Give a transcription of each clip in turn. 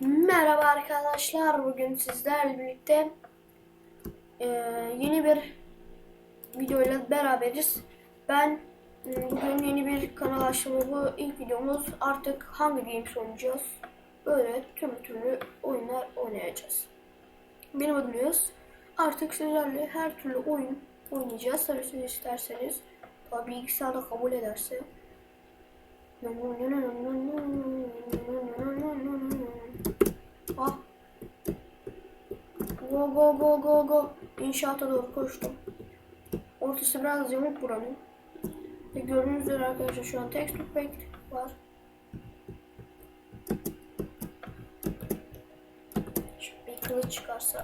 Merhaba arkadaşlar. Bugün sizlerle birlikte eee, yeni bir videoyla beraberiz. Ben m, bugün yeni bir kanal açtım. Bu ilk videomuz artık hangi games oynayacağız. Böyle türlü türlü oyunlar oynayacağız. Benim adım Yağız. Artık sizlerle her türlü oyun oynayacağız. Tabii siz isterseniz. Tabii bilgisayarda kabul ederse. Ah. Go go go go go. İnşaata doğru koştum. Ortası biraz yamuk buranın. Ve gördüğünüz üzere arkadaşlar şu an text pack var. Şimdi bir kılıç çıkarsa.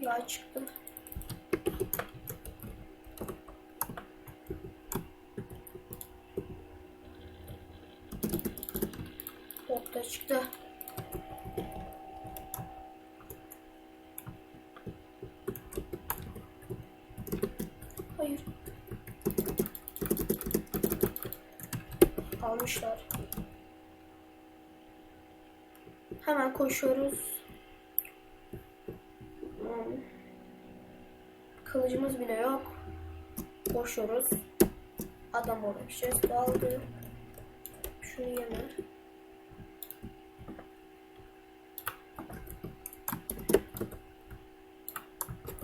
Ya çıktı. Çıktı. Almışlar. Hemen koşuyoruz. Hmm. Kılıcımız bile yok. Koşuyoruz. Adam bir şey aldı. Şunu yeme.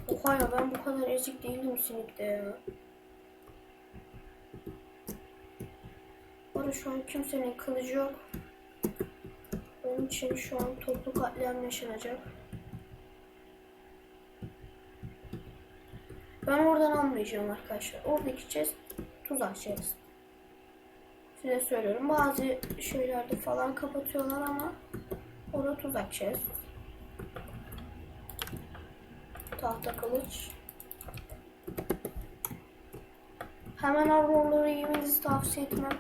Oha ya ben bu kadar ezik değildim sinikte ya. Şu an kimsenin kılıcı yok. Onun için şu an toplu katliam yaşanacak. Ben oradan almayacağım arkadaşlar. Oradaki chest tuzak chest. Size söylüyorum. Bazı şeylerde falan kapatıyorlar ama orada tuzak chest. Tahta kılıç. Hemen armorları yemenizi tavsiye etmem.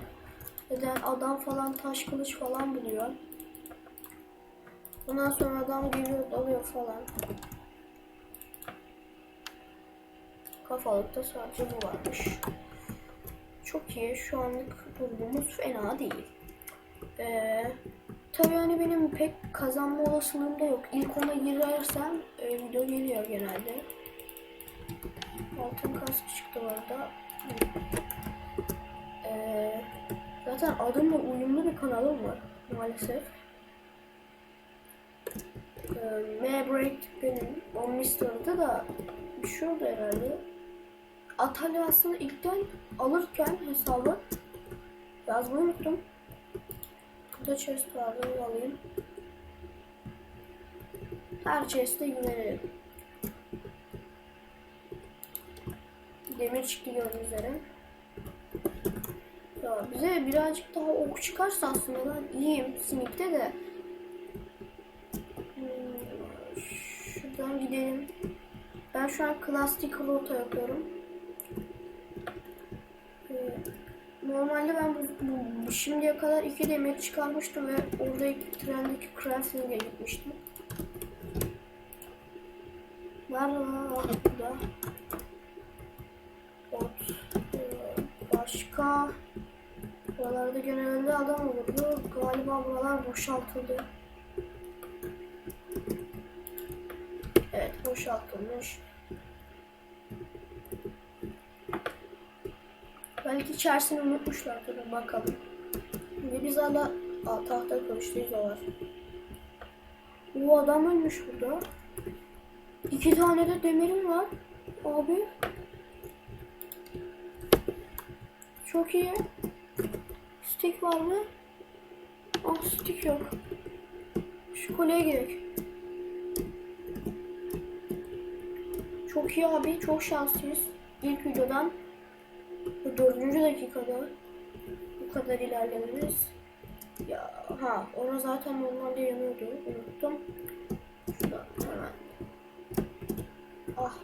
Neden adam falan taş kılıç falan buluyor. Ondan sonra adam geliyor dalıyor falan. Kafalıkta sadece bu varmış. Çok iyi. Şu anlık durumumuz fena değil. Ee, tabii hani benim pek kazanma olasılığım da yok. İlk ona girersem e, video geliyor genelde. Altın kask çıktı orada. Ee, zaten adımla uyumlu bir kanalım var maalesef. Ee, M-Break benim. O Mr. da bir şey oldu herhalde. Atalya aslında ilkten alırken hesabı yazmayı unuttum. Burada chest vardı onu alayım. Her chest'e güvenelim. Demir çıktı gördüğünüz üzere. Ya bize birazcık daha ok çıkarsa aslında ben iyiyim sinikte de. Hmm, Şuradan gidelim. Ben şu an klasik rota yapıyorum. Ee, Normalde ben bu, bu- şimdiye kadar iki demir çıkarmıştım ve oradaki trendeki crafting'e gitmiştim. Var mı? Burada. Ee, Başka. Buralarda genelde adam olurdu. Galiba buralar boşaltıldı. Evet boşaltılmış. Belki içerisini unutmuşlardır bakalım. Şimdi biz hala Aa, tahta kılıçlıyız o var. Bu adam ölmüş burada. İki tane de demirim var. Abi. Çok iyi. Stick var mı? Ah stick yok. Şu kolye gerek. Çok iyi abi. Çok şanslıyız. İlk videodan bu dördüncü dakikada bu kadar ilerlememiz. Ya ha ona zaten normalde yanıyordu. Unuttum. Hemen. Ah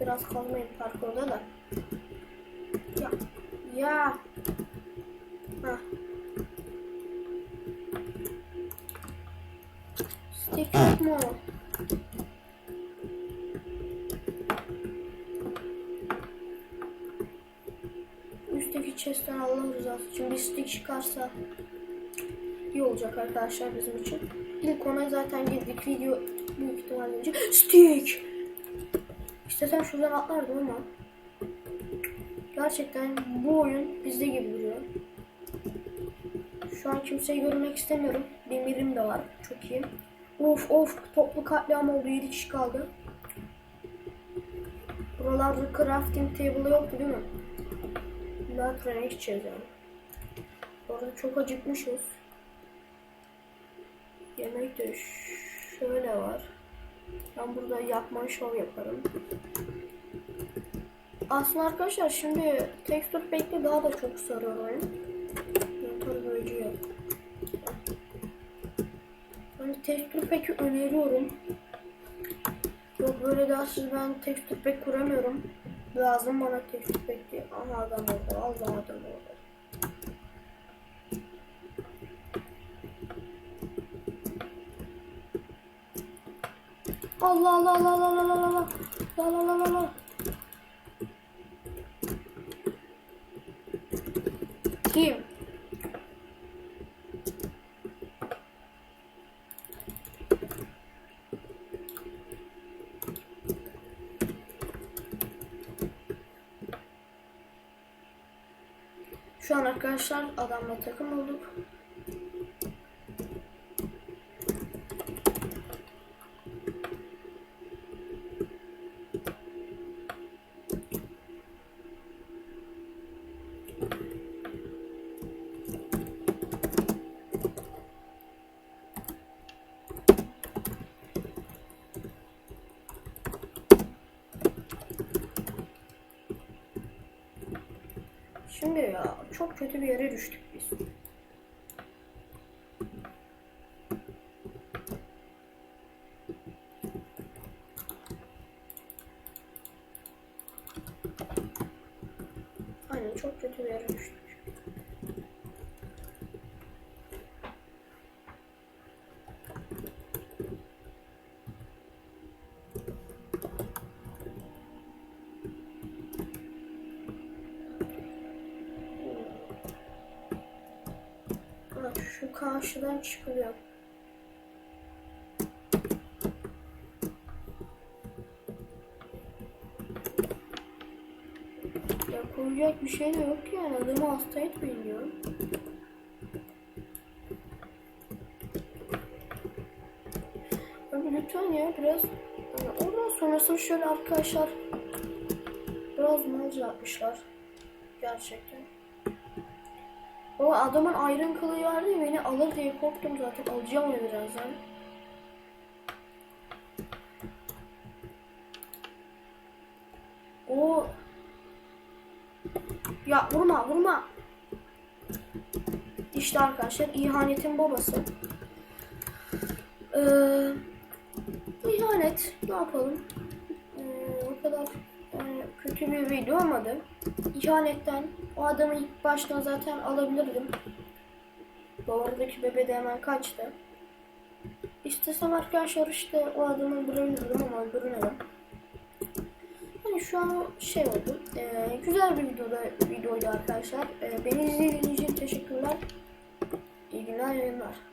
biraz kalmayın parkurda da. Ya ya. Ha. Mu? Üstteki chest'ten Allah rızası için bir stick çıkarsa iyi olacak arkadaşlar bizim için. İlk ona zaten girdik video büyük ihtimalle önce. Stick! İstesem şuradan atlardım ama gerçekten bu oyun bizde gibi duruyor. Şu an kimseyi görmek istemiyorum. Demirim de var. Çok iyi. Of of toplu katliam oldu. 7 kişi kaldı. Buralarda crafting table yoktu değil mi? Daha trene gideceğiz yani. Orada çok acıkmışız. Yemek de şöyle var. Ben burada yapma şov yaparım. Aslında arkadaşlar şimdi texture pack'te daha da çok sarıyor. Texture pack'i öneriyorum. Yok böyle dersiz ben texture pack kuramıyorum. Lazım bana texture pack diye. Aha adam orada. Allah adam orada. Allah Allah Allah Allah Allah Allah Allah Allah Allah Allah Allah Kim? Şu an arkadaşlar adamla takım olduk. Şimdi ya çok kötü bir yere düştük biz. Aynen çok kötü bir yere düştük. Bak şu karşıdan çıkılıyor. Ya koyacak bir şey de yok yani adamı hasta etmeyin diyor. Abi lütfen ya biraz yani ondan sonrasını şöyle arkadaşlar biraz malca yapmışlar. Gerçekten. O adamın ayrın kılığı vardı ya beni alır diye korktum zaten alacağım onu birazdan. O ya vurma vurma. İşte arkadaşlar ihanetin babası. Ee, ihanet ne yapalım? Ee, o kadar yani kötü bir video olmadı. İhanetten o adamı ilk baştan zaten alabilirdim. Bu aradaki bebe de hemen kaçtı. İstesem arkadaşlar işte o adamı öldürebilirdim ama öldüremedim. Hani şu an şey oldu. Ee, güzel bir videoda videoydu arkadaşlar. Ee, beni izlediğiniz için teşekkürler. İyi günler, yayınlar.